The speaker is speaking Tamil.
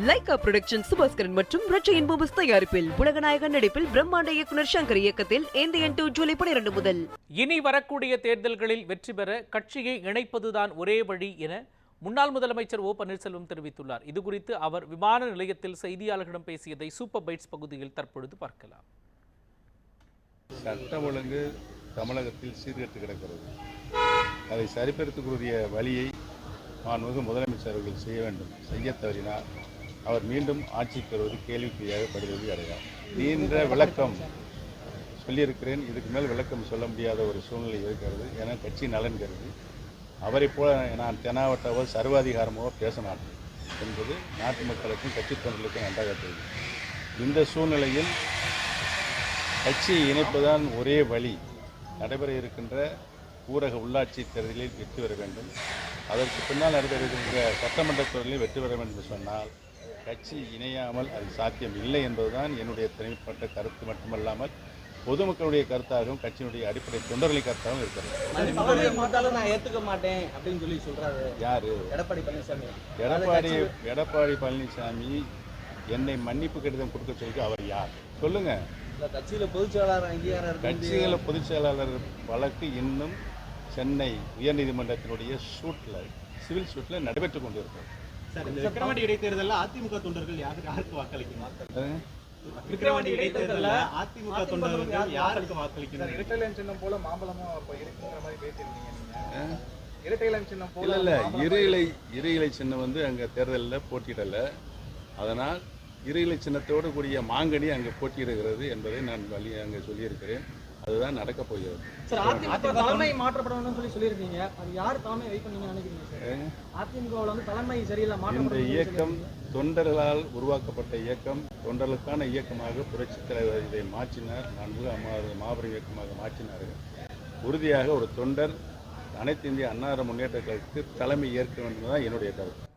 லைகா புரொடக்ஷன் சுபாஸ்கரன் மற்றும் ரச்சையின் பூபஸ் தயாரிப்பில் உலகநாயகன் நடிப்பில் பிரம்மாண்ட இயக்குனர் சங்கர் இயக்கத்தில் இந்தியன் டூ ஜூலை பனிரெண்டு முதல். இனி வரக்கூடிய தேர்தல்களில் வெற்றி பெற கட்சியை இணைப்பதுதான் ஒரே வழி என முன்னாள் முதலமைச்சர் ஓ பன்னீர்செல்வம் தெரிவித்துள்ளார். இதுகுறித்து அவர் விமான நிலையத்தில் செய்தியாளர்களிடம் பேசியதை சூப்பர் பைட்ஸ் பகுதியில் தற்பொழுது பார்க்கலாம். சட்டம் ஒழுங்கு தமிழகத்தில் சீர்கெட்டு கிடக்கிறது. அதை சரிப்படுத்தக்கூடிய வழியை மாண்புமிகு முதலமைச்சர் அவர்கள் செய்ய வேண்டும். செய்ய தவறினால் அவர் மீண்டும் ஆட்சி பெறுவது கேள்விக்குறியாக படுவது கிடையாது நீண்ட விளக்கம் சொல்லியிருக்கிறேன். இதுக்கு மேல் விளக்கம் சொல்ல முடியாத ஒரு சூழ்நிலை இருக்கிறது. என கட்சி நலன் கருதி. அவரைப் போல நான் தெனாவட்டாவோ சர்வாதிகாரமோ பேச மாட்டேன் என்பது நாட்டு மக்களுக்கும் கட்சி தொண்டர்களுக்கும் நன்றாக தெரியும். இந்த சூழ்நிலையில் கட்சியை இணைப்புதான் ஒரே வழி. நடைபெற இருக்கின்ற ஊரக உள்ளாட்சி தேர்தலில் வெற்றி பெற வேண்டும். அதற்கு பின்னால் நடைபெற இருக்கின்ற சட்டமன்ற தேர்தலில் வெற்றி பெற வேண்டும் என்று சொன்னால் கட்சி இணையாமல் அது சாத்தியம் இல்லை என்பதுதான் என்னுடைய தனிப்பட்ட கருத்து மட்டுமல்லாமல் பொதுமக்களுடைய கருத்தாகவும் கட்சியினுடைய அடிப்படை தொண்டர்களின் கருத்தாகவும் இருக்கிறது. நான் ஏத்துக்க மாட்டேன் அப்படின்னு சொல்லி சொல்றாரு. யாரு? எடப்பாடி பழனிசாமி. எடப்பாடி எடப்பாடி பழனிசாமி என்னை மன்னிப்பு கடிதம் கொடுக்க சொல்லி அவர் யார்? சொல்லுங்க. இல்ல கட்சியில பொதுச் செயலாளர் அங்கீகாரம் கட்சிகள பொதுச் செயலாளர் வழக்கு இன்னும் சென்னை உயர்நீதிமன்றத்தினுடைய சூட்டில் சிவில் சூட்டில் நடைபெற்றுக் கொண்டிருக்கிறது. சார் இந்த விக்கிரவாண்டி இடைத்தேர்தலில் அதிமுக தொண்டர்கள் யாருக்கு யாருக்கு வாக்களிக்கணும்? அதுங்க. விக்கிரவாண்டி இடைத்தேர்தலில் அதிமுக தொண்டர்கள் யாருக்கு வாக்களிக்கணும்? இரட்டைலன் சின்னம் போல மாம்பழமும் அப்ப இருக்குங்கிற மாதிரி பேசியிருந்தீங்க நீங்க. இரட்டைலன் சின்னம் போல இல்ல இல்ல இரு இலை இரு இலை சின்னம் வந்து அங்க தேர்தலில் போட்டியிடல. அதனால் இரு இலை சின்னத்தோடு கூடிய மாங்கனி அங்கே போட்டியிடுகிறது என்பதை நான் வழி அங்கே சொல்லியிருக்கிறேன். அதுதான் நடக்கப் போகிறது. சார் அதிமுக தலைமை மாற்றப்படணும்னு சொல்லி சொல்லியிருக்கீங்க. அது யார் தலைமை வைக்க நீங்க நினைக்கிறீங்க சார்? அதிமுகவில் வந்து தலைமை சரியில்லை இந்த மாற்றப்படணும் இயக்கம் தொண்டர்களால் உருவாக்கப்பட்ட இயக்கம் தொண்டர்களுக்கான இயக்கமாக புரட்சித் தலைவர் இதை மாற்றினார். நன்கு அம்மா- மாபெரும் இயக்கமாக மாற்றினார்கள் உறுதியாக ஒரு தொண்டர் அனைத்து இந்திய அன்னார முன்னேற்ற கழகத்துக்கு தலைமை ஏற்க வேண்டும் தான் என்னுடைய கருத்து.